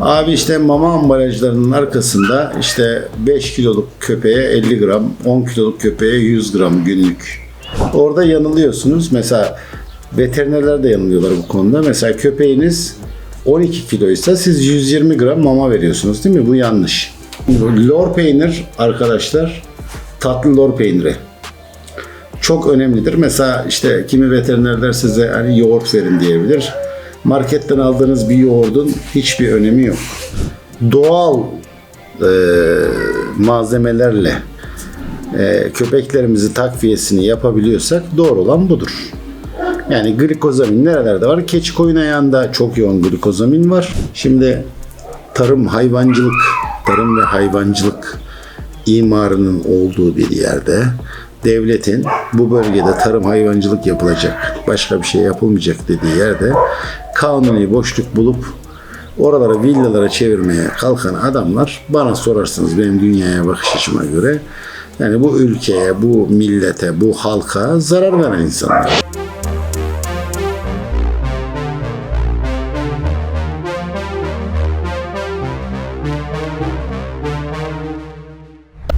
Abi işte mama ambalajlarının arkasında işte 5 kiloluk köpeğe 50 gram, 10 kiloluk köpeğe 100 gram günlük. Orada yanılıyorsunuz. Mesela veterinerler de yanılıyorlar bu konuda. Mesela köpeğiniz 12 kiloysa siz 120 gram mama veriyorsunuz değil mi? Bu yanlış. Lor peynir arkadaşlar tatlı lor peyniri çok önemlidir. Mesela işte kimi veterinerler size hani yoğurt verin diyebilir. Marketten aldığınız bir yoğurdun hiçbir önemi yok. Doğal e, malzemelerle e, köpeklerimizi takviyesini yapabiliyorsak doğru olan budur. Yani glikozamin nerelerde var? Keçi koyun ayağında çok yoğun glikozamin var. Şimdi tarım, hayvancılık, tarım ve hayvancılık imarının olduğu bir yerde devletin bu bölgede tarım hayvancılık yapılacak, başka bir şey yapılmayacak dediği yerde kanuni boşluk bulup oralara villalara çevirmeye kalkan adamlar bana sorarsınız benim dünyaya bakış açıma göre yani bu ülkeye, bu millete, bu halka zarar veren insanlar.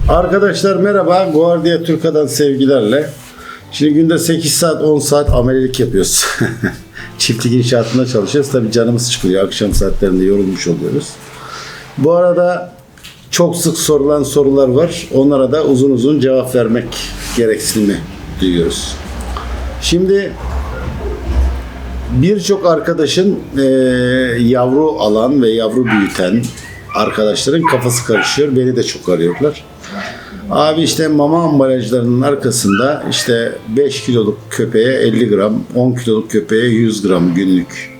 Arkadaşlar merhaba. Guardia Türka'dan sevgilerle. Şimdi günde 8 saat 10 saat amelelik yapıyoruz. Çiftlik inşaatında çalışıyoruz. Tabii canımız çıkıyor. Akşam saatlerinde yorulmuş oluyoruz. Bu arada çok sık sorulan sorular var. Onlara da uzun uzun cevap vermek gereksinimi duyuyoruz. Şimdi birçok arkadaşın eee, yavru alan ve yavru büyüten arkadaşların kafası karışıyor. Beni de çok arıyorlar. Abi işte mama ambalajlarının arkasında işte 5 kiloluk köpeğe 50 gram, 10 kiloluk köpeğe 100 gram günlük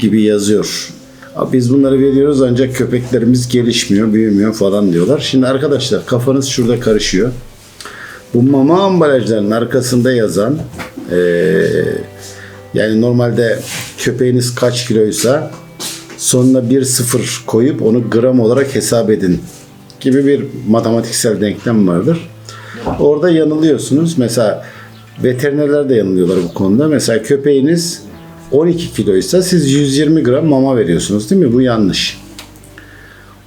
gibi yazıyor. Abi biz bunları veriyoruz ancak köpeklerimiz gelişmiyor, büyümüyor falan diyorlar. Şimdi arkadaşlar kafanız şurada karışıyor. Bu mama ambalajlarının arkasında yazan eee, yani normalde köpeğiniz kaç kiloysa sonuna bir sıfır koyup onu gram olarak hesap edin gibi bir matematiksel denklem vardır. Orada yanılıyorsunuz. Mesela veterinerler de yanılıyorlar bu konuda. Mesela köpeğiniz 12 kiloysa siz 120 gram mama veriyorsunuz değil mi? Bu yanlış.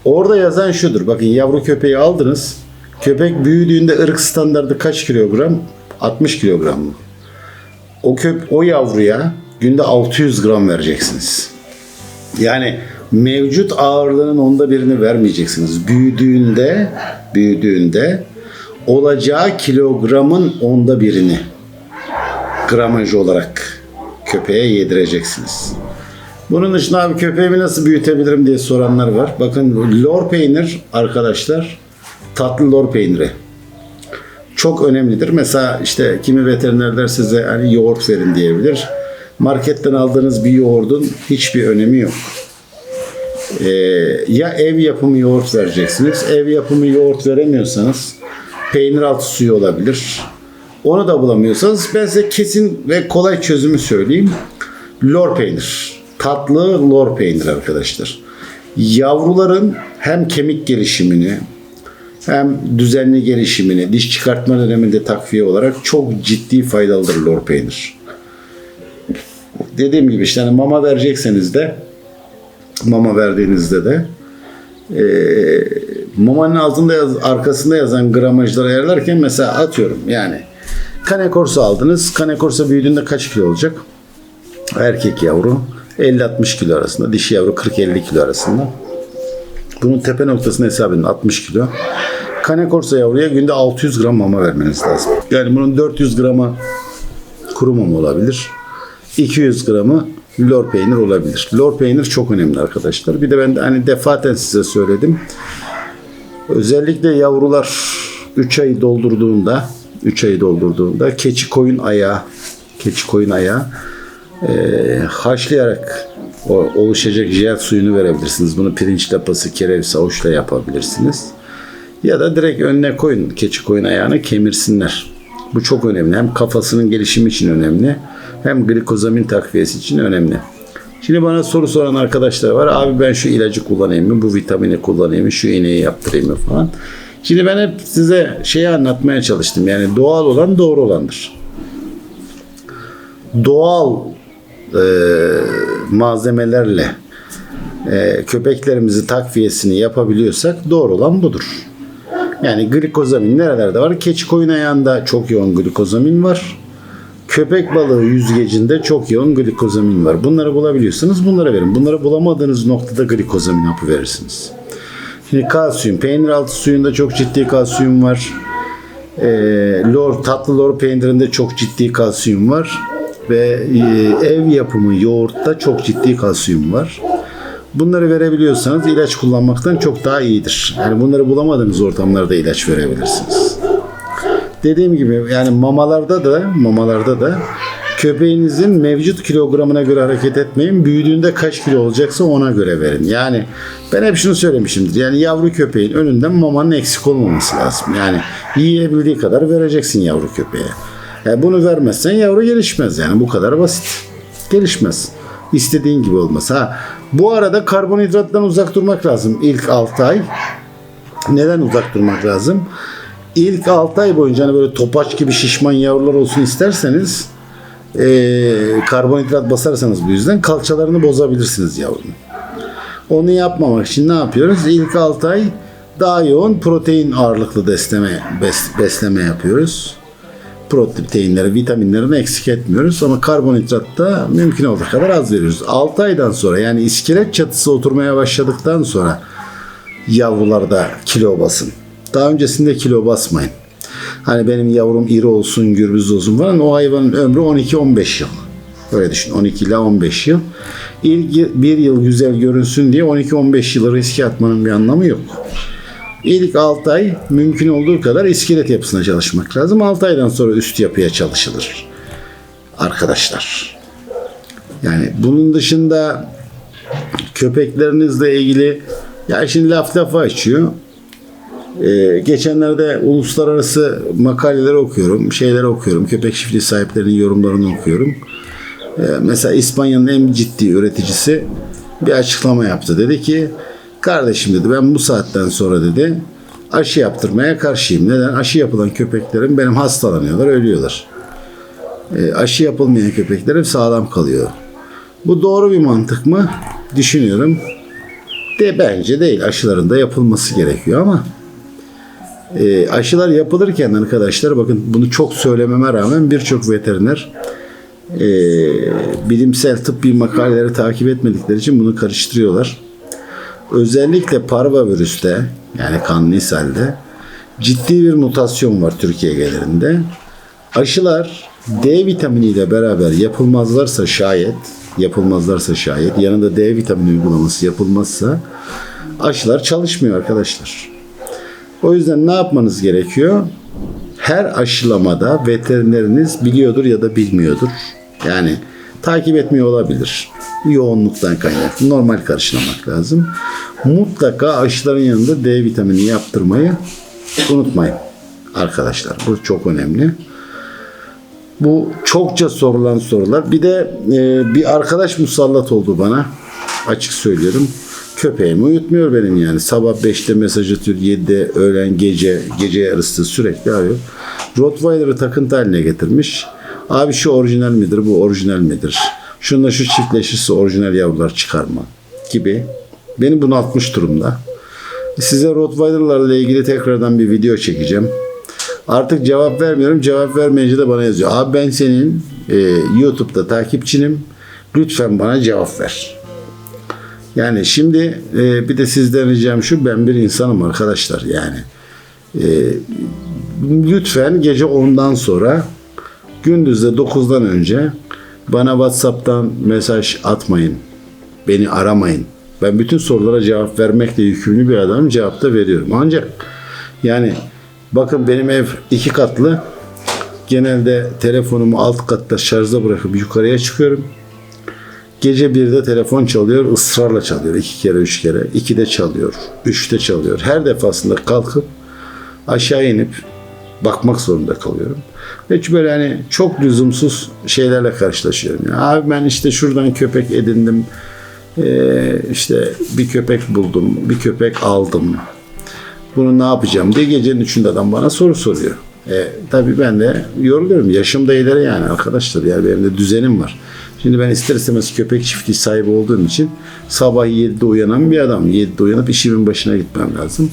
Orada yazan şudur. Bakın yavru köpeği aldınız. Köpek büyüdüğünde ırk standardı kaç kilogram? 60 kilogram mı? O köp o yavruya günde 600 gram vereceksiniz. Yani mevcut ağırlığının onda birini vermeyeceksiniz. Büyüdüğünde, büyüdüğünde olacağı kilogramın onda birini gramaj olarak köpeğe yedireceksiniz. Bunun dışında abi köpeğimi nasıl büyütebilirim diye soranlar var. Bakın lor peynir arkadaşlar tatlı lor peyniri çok önemlidir. Mesela işte kimi veterinerler size hani yoğurt verin diyebilir. Marketten aldığınız bir yoğurdun hiçbir önemi yok. Ee, ya ev yapımı yoğurt vereceksiniz. Ev yapımı yoğurt veremiyorsanız peynir altı suyu olabilir. Onu da bulamıyorsanız ben size kesin ve kolay çözümü söyleyeyim. Lor peynir. Tatlı lor peynir arkadaşlar. Yavruların hem kemik gelişimini hem düzenli gelişimini, diş çıkartma döneminde takviye olarak çok ciddi faydalıdır lor peynir. Dediğim gibi işte hani mama verecekseniz de mama verdiğinizde de e, mamanın altında yaz, arkasında yazan gramajları ayarlarken mesela atıyorum yani kanekorsa aldınız. Kanekorsa büyüdüğünde kaç kilo olacak? Erkek yavru 50-60 kilo arasında. Dişi yavru 40-50 kilo arasında. Bunun tepe noktasını hesap edin 60 kilo. Kanekorsa yavruya günde 600 gram mama vermeniz lazım. Yani bunun 400 gramı kuru mama olabilir. 200 gramı lor peynir olabilir. Lor peynir çok önemli arkadaşlar. Bir de ben hani defaten size söyledim. Özellikle yavrular 3 ayı doldurduğunda 3 ayı doldurduğunda keçi koyun ayağı keçi koyun ayağı e, haşlayarak o oluşacak jel suyunu verebilirsiniz. Bunu pirinç lapası, kereviz, avuçla yapabilirsiniz. Ya da direkt önüne koyun keçi koyun ayağını kemirsinler. Bu çok önemli. Hem kafasının gelişimi için önemli. Hem glikozamin takviyesi için önemli. Şimdi bana soru soran arkadaşlar var. Abi ben şu ilacı kullanayım mı? Bu vitamini kullanayım mı? Şu iğneyi yaptırayım mı falan. Şimdi ben hep size şeyi anlatmaya çalıştım. Yani doğal olan doğru olandır. Doğal e, malzemelerle e, köpeklerimizi takviyesini yapabiliyorsak doğru olan budur. Yani glikozamin nerelerde var? Keçi koyun ayağında çok yoğun glikozamin var. Köpek balığı yüzgecinde çok yoğun glikozamin var. Bunları bulabiliyorsanız bunlara verin. Bunları bulamadığınız noktada glikozamin hapı verirsiniz. Şimdi kalsiyum. Peynir altı suyunda çok ciddi kalsiyum var. Ee, lor, tatlı lor peynirinde çok ciddi kalsiyum var. Ve e, ev yapımı yoğurtta çok ciddi kalsiyum var. Bunları verebiliyorsanız ilaç kullanmaktan çok daha iyidir. Yani bunları bulamadığınız ortamlarda ilaç verebilirsiniz. Dediğim gibi yani mamalarda da mamalarda da köpeğinizin mevcut kilogramına göre hareket etmeyin. Büyüdüğünde kaç kilo olacaksa ona göre verin. Yani ben hep şunu söylemişimdir. Yani yavru köpeğin önünden mamanın eksik olmaması lazım. Yani yiyebildiği kadar vereceksin yavru köpeğe. Yani bunu vermezsen yavru gelişmez yani bu kadar basit. Gelişmez. İstediğin gibi olmaz. Ha, bu arada karbonhidrattan uzak durmak lazım ilk 6 ay. Neden uzak durmak lazım? İlk 6 ay boyunca hani böyle topaç gibi şişman yavrular olsun isterseniz eee, karbonhidrat basarsanız bu yüzden kalçalarını bozabilirsiniz yavrunun. Onu yapmamak için ne yapıyoruz? İlk 6 ay daha yoğun protein ağırlıklı besleme, bes- besleme yapıyoruz. Proteinleri, vitaminlerini eksik etmiyoruz ama karbonhidratta mümkün olduğu kadar az veriyoruz. 6 aydan sonra yani iskelet çatısı oturmaya başladıktan sonra yavrularda kilo basın. Daha öncesinde kilo basmayın. Hani benim yavrum iri olsun, gürbüz olsun falan o hayvanın ömrü 12-15 yıl. Öyle düşün 12 ile 15 yıl. İlk bir yıl güzel görünsün diye 12-15 yılı riske atmanın bir anlamı yok. İlk 6 ay mümkün olduğu kadar iskelet yapısına çalışmak lazım. 6 aydan sonra üst yapıya çalışılır. Arkadaşlar. Yani bunun dışında köpeklerinizle ilgili ya şimdi laf lafa açıyor. Ee, geçenlerde uluslararası makaleler okuyorum, şeyler okuyorum. Köpek çiftliği sahiplerinin yorumlarını okuyorum. Ee, mesela İspanya'nın en ciddi üreticisi bir açıklama yaptı. Dedi ki kardeşim dedi ben bu saatten sonra dedi aşı yaptırmaya karşıyım. Neden? Aşı yapılan köpeklerim benim hastalanıyorlar, ölüyorlar. Ee, aşı yapılmayan köpeklerim sağlam kalıyor. Bu doğru bir mantık mı? Düşünüyorum. De bence değil. Aşıların da yapılması gerekiyor ama e, aşılar yapılırken arkadaşlar bakın bunu çok söylememe rağmen birçok veteriner e, bilimsel tıbbi makaleleri takip etmedikleri için bunu karıştırıyorlar. Özellikle parvovirüste yani kanlı ishalde ciddi bir mutasyon var Türkiye genelinde. Aşılar D vitaminiyle beraber yapılmazlarsa şayet yapılmazlarsa şayet yanında D vitamini uygulaması yapılmazsa aşılar çalışmıyor arkadaşlar. O yüzden ne yapmanız gerekiyor? Her aşılamada veterineriniz biliyordur ya da bilmiyordur. Yani takip etmiyor olabilir. Yoğunluktan kaynaklı. Normal karşılamak lazım. Mutlaka aşıların yanında D vitamini yaptırmayı unutmayın. Arkadaşlar bu çok önemli. Bu çokça sorulan sorular. Bir de e, bir arkadaş musallat oldu bana. Açık söylüyorum. Köpeğimi uyutmuyor benim yani. Sabah 5'te mesaj atıyor, 7'de öğlen gece, gece yarısı sürekli arıyor. Rottweiler'ı takıntı haline getirmiş. Abi şu orijinal midir, bu orijinal midir? Şunla şu çiftleşirse orijinal yavrular çıkarma gibi. Beni bunaltmış durumda. Size Rottweiler'larla ilgili tekrardan bir video çekeceğim. Artık cevap vermiyorum. Cevap vermeyince de bana yazıyor. Abi ben senin e, YouTube'da takipçinim. Lütfen bana cevap ver. Yani şimdi e, bir de sizden ricam şu. Ben bir insanım arkadaşlar. Yani e, lütfen gece 10'dan sonra gündüzde 9'dan önce bana WhatsApp'tan mesaj atmayın. Beni aramayın. Ben bütün sorulara cevap vermekle yükümlü bir adamım. Cevap da veriyorum. Ancak yani bakın benim ev iki katlı. Genelde telefonumu alt katta şarja bırakıp yukarıya çıkıyorum. Gece 1'de telefon çalıyor, ısrarla çalıyor. iki kere, üç kere. 2'de çalıyor, 3'te çalıyor. Her defasında kalkıp aşağı inip bakmak zorunda kalıyorum. Hiç böyle hani çok lüzumsuz şeylerle karşılaşıyorum. Yani abi ben işte şuradan köpek edindim. Ee, işte bir köpek buldum, bir köpek aldım. Bunu ne yapacağım diye gecenin üçünde adam bana soru soruyor. E, tabii ben de yoruluyorum. Yaşım da ileri yani arkadaşlar. Yani benim de düzenim var. Şimdi ben ister istemez köpek çiftliği sahibi olduğum için sabah 7'de uyanan bir adam. 7'de uyanıp işimin başına gitmem lazım.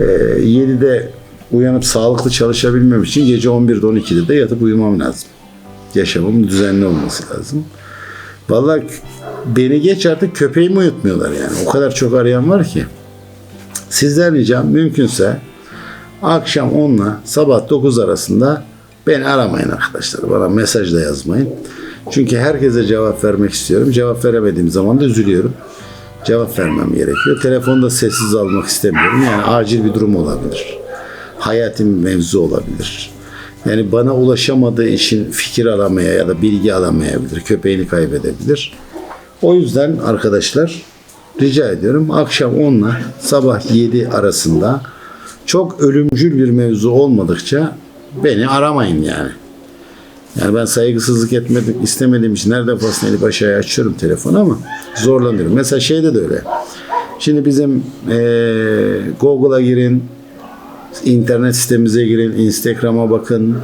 Ee, 7'de uyanıp sağlıklı çalışabilmem için gece 11'de 12'de de yatıp uyumam lazım. Yaşamım düzenli olması lazım. Vallahi beni geç artık köpeğimi uyutmuyorlar yani. O kadar çok arayan var ki. Sizden ricam mümkünse akşam 10 ile sabah 9 arasında beni aramayın arkadaşlar. Bana mesaj da yazmayın. Çünkü herkese cevap vermek istiyorum. Cevap veremediğim zaman da üzülüyorum. Cevap vermem gerekiyor. Telefonda sessiz almak istemiyorum. Yani acil bir durum olabilir. Hayati mevzu olabilir. Yani bana ulaşamadığı için fikir alamaya ya da bilgi alamayabilir. Köpeğini kaybedebilir. O yüzden arkadaşlar rica ediyorum akşam 10 ile sabah 7 arasında çok ölümcül bir mevzu olmadıkça beni aramayın yani. Yani ben saygısızlık etmedim, istemediğim için her defasında eli aşağıya açıyorum telefonu ama zorlanıyorum. Mesela şeyde de öyle. Şimdi bizim eee Google'a girin, internet sitemize girin, Instagram'a bakın,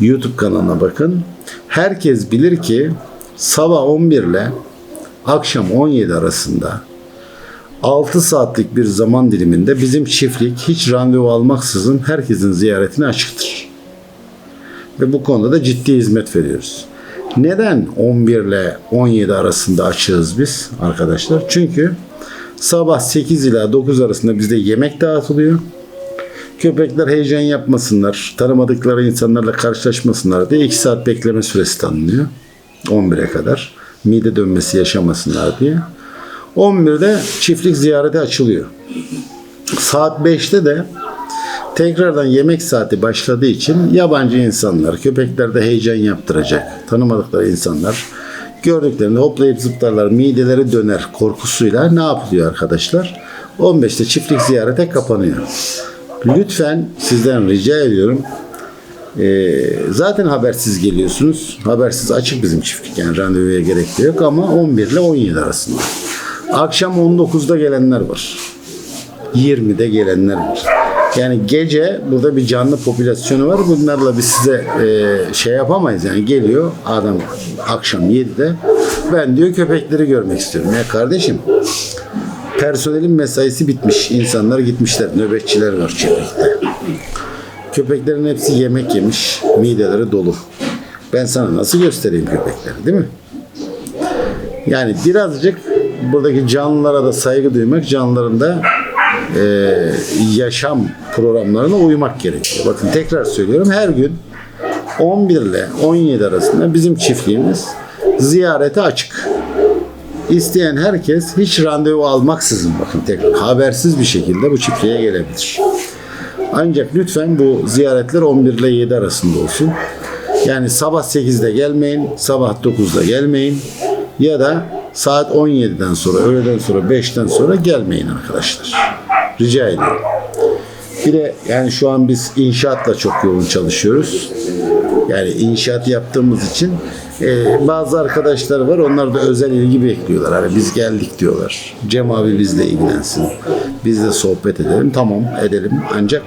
YouTube kanalına bakın. Herkes bilir ki sabah 11 ile akşam 17 arasında 6 saatlik bir zaman diliminde bizim çiftlik hiç randevu almaksızın herkesin ziyaretine açıktır. Ve bu konuda da ciddi hizmet veriyoruz. Neden 11 ile 17 arasında açığız biz arkadaşlar? Çünkü sabah 8 ila 9 arasında bizde yemek dağıtılıyor. Köpekler heyecan yapmasınlar, tanımadıkları insanlarla karşılaşmasınlar diye 2 saat bekleme süresi tanınıyor. 11'e kadar. Mide dönmesi yaşamasınlar diye. 11'de çiftlik ziyareti açılıyor. Saat 5'te de tekrardan yemek saati başladığı için yabancı insanlar, köpeklerde heyecan yaptıracak, tanımadıkları insanlar gördüklerinde hoplayıp zıplarlar, mideleri döner korkusuyla ne yapılıyor arkadaşlar? 15'te çiftlik ziyarete kapanıyor. Lütfen sizden rica ediyorum. Ee, zaten habersiz geliyorsunuz. Habersiz açık bizim çiftlik yani randevuya gerek de yok ama 11 ile 17 arasında. Akşam 19'da gelenler var. 20'de gelenler var. Yani gece burada bir canlı popülasyonu var. Bunlarla biz size e, şey yapamayız. Yani geliyor adam akşam 7'de ben diyor köpekleri görmek istiyorum. Ya kardeşim personelin mesaisi bitmiş. İnsanlar gitmişler. Nöbetçiler var çiftlikte. Köpeklerin hepsi yemek yemiş. Mideleri dolu. Ben sana nasıl göstereyim köpekleri değil mi? Yani birazcık buradaki canlılara da saygı duymak, canlıların da e, yaşam programlarına uymak gerekiyor. Bakın tekrar söylüyorum her gün 11 ile 17 arasında bizim çiftliğimiz ziyarete açık. İsteyen herkes hiç randevu almaksızın bakın tekrar habersiz bir şekilde bu çiftliğe gelebilir. Ancak lütfen bu ziyaretler 11 ile 7 arasında olsun. Yani sabah 8'de gelmeyin, sabah 9'da gelmeyin ya da saat 17'den sonra, öğleden sonra, 5'ten sonra gelmeyin arkadaşlar. Rica ediyorum. Bir de yani şu an biz inşaatla çok yoğun çalışıyoruz. Yani inşaat yaptığımız için e, bazı arkadaşlar var onlar da özel ilgi bekliyorlar. Hani biz geldik diyorlar. Cem abi bizle ilgilensin. Biz de sohbet edelim. Tamam edelim. Ancak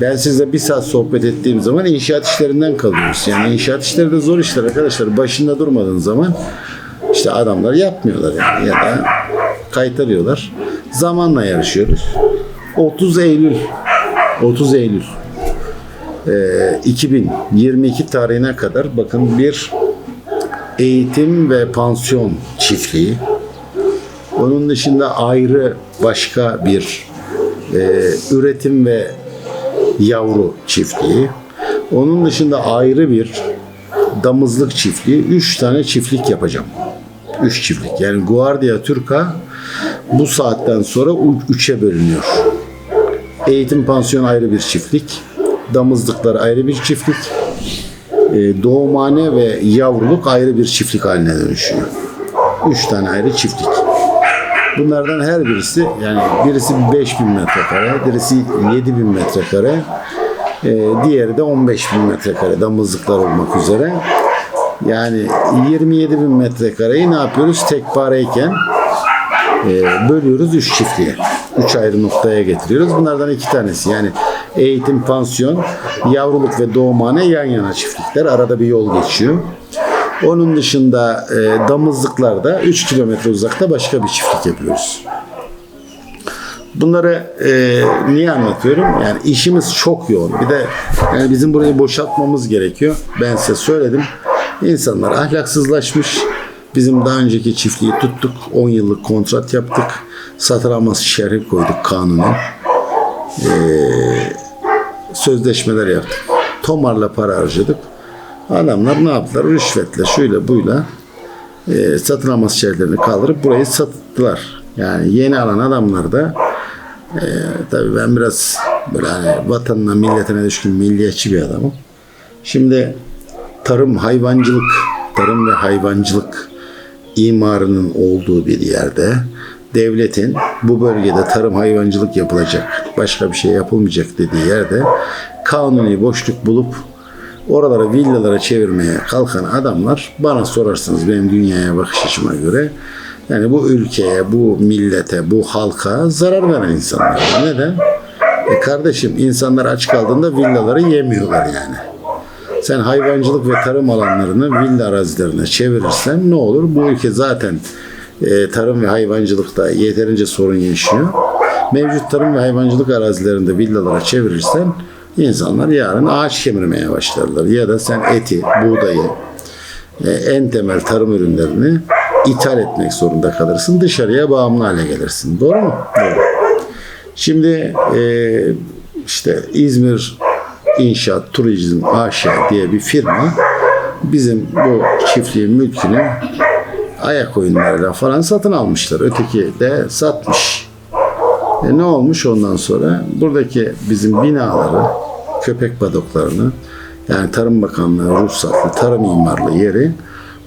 ben sizle bir saat sohbet ettiğim zaman inşaat işlerinden kalıyoruz. Yani inşaat işleri de zor işler arkadaşlar. Başında durmadığın zaman işte adamlar yapmıyorlar yani ya da kaytarıyorlar. Zamanla yarışıyoruz. 30 Eylül 30 Eylül e, 2022 tarihine kadar bakın bir eğitim ve pansiyon çiftliği. Onun dışında ayrı başka bir e, üretim ve yavru çiftliği. Onun dışında ayrı bir damızlık çiftliği. Üç tane çiftlik yapacağım. Üç çiftlik. Yani Guardia Turca bu saatten sonra üçe bölünüyor. Eğitim pansiyon ayrı bir çiftlik. Damızlıklar ayrı bir çiftlik. E, doğumhane ve yavruluk ayrı bir çiftlik haline dönüşüyor. Üç tane ayrı çiftlik. Bunlardan her birisi yani birisi 5000 metrekare, birisi 7000 metrekare, e, diğeri de 15000 metrekare damızlıklar olmak üzere. Yani 27 bin metrekareyi ne yapıyoruz? Tekpareyken e, bölüyoruz 3 çiftliğe. 3 ayrı noktaya getiriyoruz. Bunlardan iki tanesi yani eğitim, pansiyon, yavruluk ve doğumhane yan yana çiftlikler. Arada bir yol geçiyor. Onun dışında e, damızlıklarda 3 kilometre uzakta başka bir çiftlik yapıyoruz. Bunları e, niye anlatıyorum? Yani işimiz çok yoğun. Bir de yani bizim burayı boşaltmamız gerekiyor. Ben size söyledim. İnsanlar ahlaksızlaşmış. Bizim daha önceki çiftliği tuttuk. 10 yıllık kontrat yaptık. Satıramaz şerhi koyduk kanunen. Ee, sözleşmeler yaptık. Tomarla para harcadık. Adamlar ne yaptılar? Rüşvetle, şuyla buyla e, satılamaz şerlerini kaldırıp burayı sattılar. Yani yeni alan adamlar da e, tabii ben biraz böyle hani vatanına, milletine düşkün milliyetçi bir adamım. Şimdi tarım, hayvancılık, tarım ve hayvancılık imarının olduğu bir yerde devletin bu bölgede tarım hayvancılık yapılacak, başka bir şey yapılmayacak dediği yerde kanuni boşluk bulup oralara villalara çevirmeye kalkan adamlar bana sorarsınız benim dünyaya bakış açıma göre yani bu ülkeye, bu millete, bu halka zarar veren insanlar. Neden? E kardeşim insanlar aç kaldığında villaları yemiyorlar yani. Sen hayvancılık ve tarım alanlarını villa arazilerine çevirirsen ne olur? Bu ülke zaten e, tarım ve hayvancılıkta yeterince sorun yaşıyor. Mevcut tarım ve hayvancılık arazilerinde villalara çevirirsen insanlar yarın ağaç kemirmeye başlarlar. Ya da sen eti, buğdayı, e, en temel tarım ürünlerini ithal etmek zorunda kalırsın. Dışarıya bağımlı hale gelirsin. Doğru mu? Doğru. Şimdi e, işte İzmir İnşaat Turizm AŞ diye bir firma bizim bu çiftliğin mülkünü ayak oyunlarıyla falan satın almışlar. Öteki de satmış. E ne olmuş ondan sonra? Buradaki bizim binaları, köpek badoklarını yani Tarım Bakanlığı ruhsatlı tarım imarlı yeri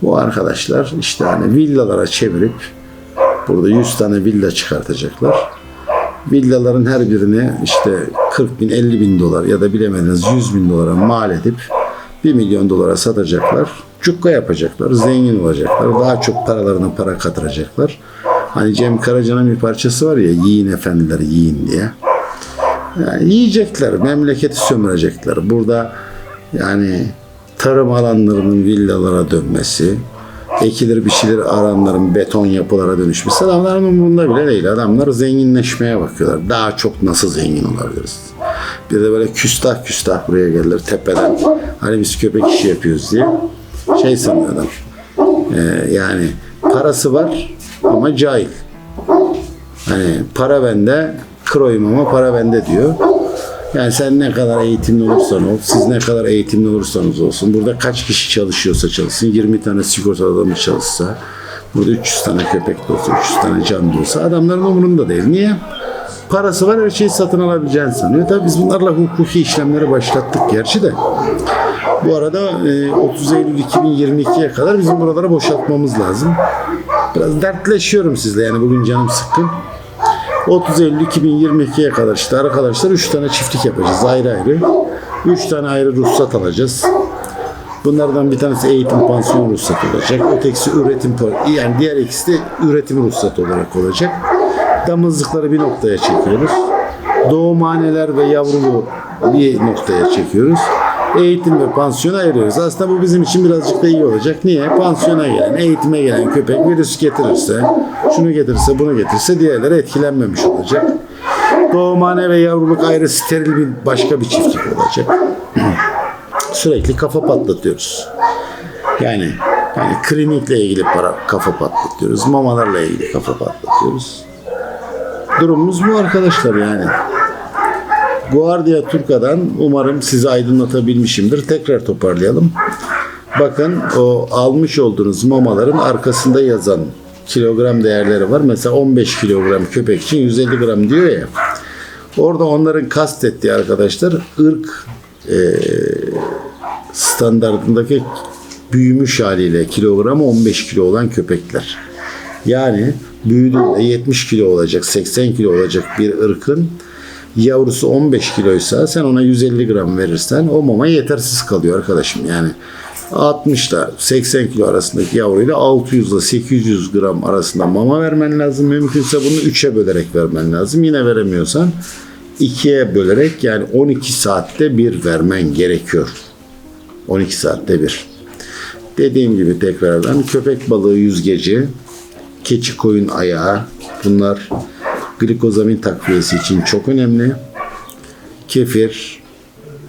bu arkadaşlar işte hani villalara çevirip burada 100 tane villa çıkartacaklar. Villaların her birini işte 40 bin 50 bin dolar ya da bilemediniz 100 bin dolara mal edip 1 milyon dolara satacaklar. Cukka yapacaklar, zengin olacaklar, daha çok paralarına para katıracaklar. Hani Cem Karaca'nın bir parçası var ya yiyin efendileri yiyin diye. Yani yiyecekler, memleketi sömürecekler. Burada yani tarım alanlarının villalara dönmesi, ekilir biçilir alanların beton yapılara dönüşmesi adamların umurunda bile değil. Adamlar zenginleşmeye bakıyorlar. Daha çok nasıl zengin olabiliriz? Bir de böyle küstah küstah buraya gelirler tepeden. Hani biz köpek işi yapıyoruz diye. Şey sanıyor adam. Ee, yani parası var ama cahil. Hani para bende, kroyum ama para bende diyor. Yani sen ne kadar eğitimli olursan ol, siz ne kadar eğitimli olursanız olsun, burada kaç kişi çalışıyorsa çalışsın, 20 tane sigorta adamı çalışsa, burada 300 tane köpek de olsa, 300 tane can da olsa adamların umurunda değil. Niye? Parası var her şeyi satın alabileceğini sanıyor. Tabii biz bunlarla hukuki işlemleri başlattık gerçi de. Bu arada e, 30 Eylül 2022'ye kadar bizim buraları boşaltmamız lazım. Biraz dertleşiyorum sizle yani bugün canım sıkkın. 30 Eylül 2022'ye kadar işte arkadaşlar 3 tane çiftlik yapacağız ayrı ayrı. 3 tane ayrı ruhsat alacağız. Bunlardan bir tanesi eğitim pansiyon ruhsatı olacak. Ötekisi üretim yani diğer ikisi de üretim ruhsatı olarak olacak. Damızlıkları bir noktaya çekiyoruz. Doğumhaneler ve yavrulu bir noktaya çekiyoruz. Eğitim ve pansiyonu ayırıyoruz. Aslında bu bizim için birazcık da iyi olacak. Niye? Pansiyona gelen, eğitime gelen köpek virüs getirirse, şunu getirirse, bunu getirirse diğerleri etkilenmemiş olacak. Doğumhane ve yavruluk ayrı steril bir başka bir çiftlik olacak. Sürekli kafa patlatıyoruz. Yani yani klinikle ilgili para kafa patlatıyoruz. Mamalarla ilgili kafa patlatıyoruz. Durumumuz bu arkadaşlar yani. Guardia Turca'dan umarım sizi aydınlatabilmişimdir. Tekrar toparlayalım. Bakın o almış olduğunuz mamaların arkasında yazan kilogram değerleri var. Mesela 15 kilogram köpek için 150 gram diyor ya. Orada onların kastettiği arkadaşlar ırk e, standartındaki büyümüş haliyle kilogramı 15 kilo olan köpekler. Yani büyüdüğünde 70 kilo olacak, 80 kilo olacak bir ırkın yavrusu 15 kiloysa sen ona 150 gram verirsen o mama yetersiz kalıyor arkadaşım. Yani 60 ile 80 kilo arasındaki yavruyla 600 ile 800 gram arasında mama vermen lazım. Mümkünse bunu 3'e bölerek vermen lazım. Yine veremiyorsan 2'ye bölerek yani 12 saatte bir vermen gerekiyor. 12 saatte bir. Dediğim gibi tekrardan köpek balığı yüzgeci, keçi koyun ayağı bunlar glikozamin takviyesi için çok önemli. Kefir,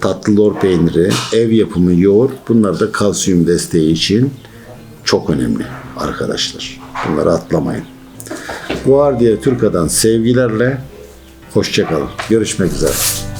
tatlı lor peyniri, ev yapımı yoğurt bunlar da kalsiyum desteği için çok önemli arkadaşlar. Bunları atlamayın. Guardia Türka'dan sevgilerle hoşçakalın. Görüşmek üzere.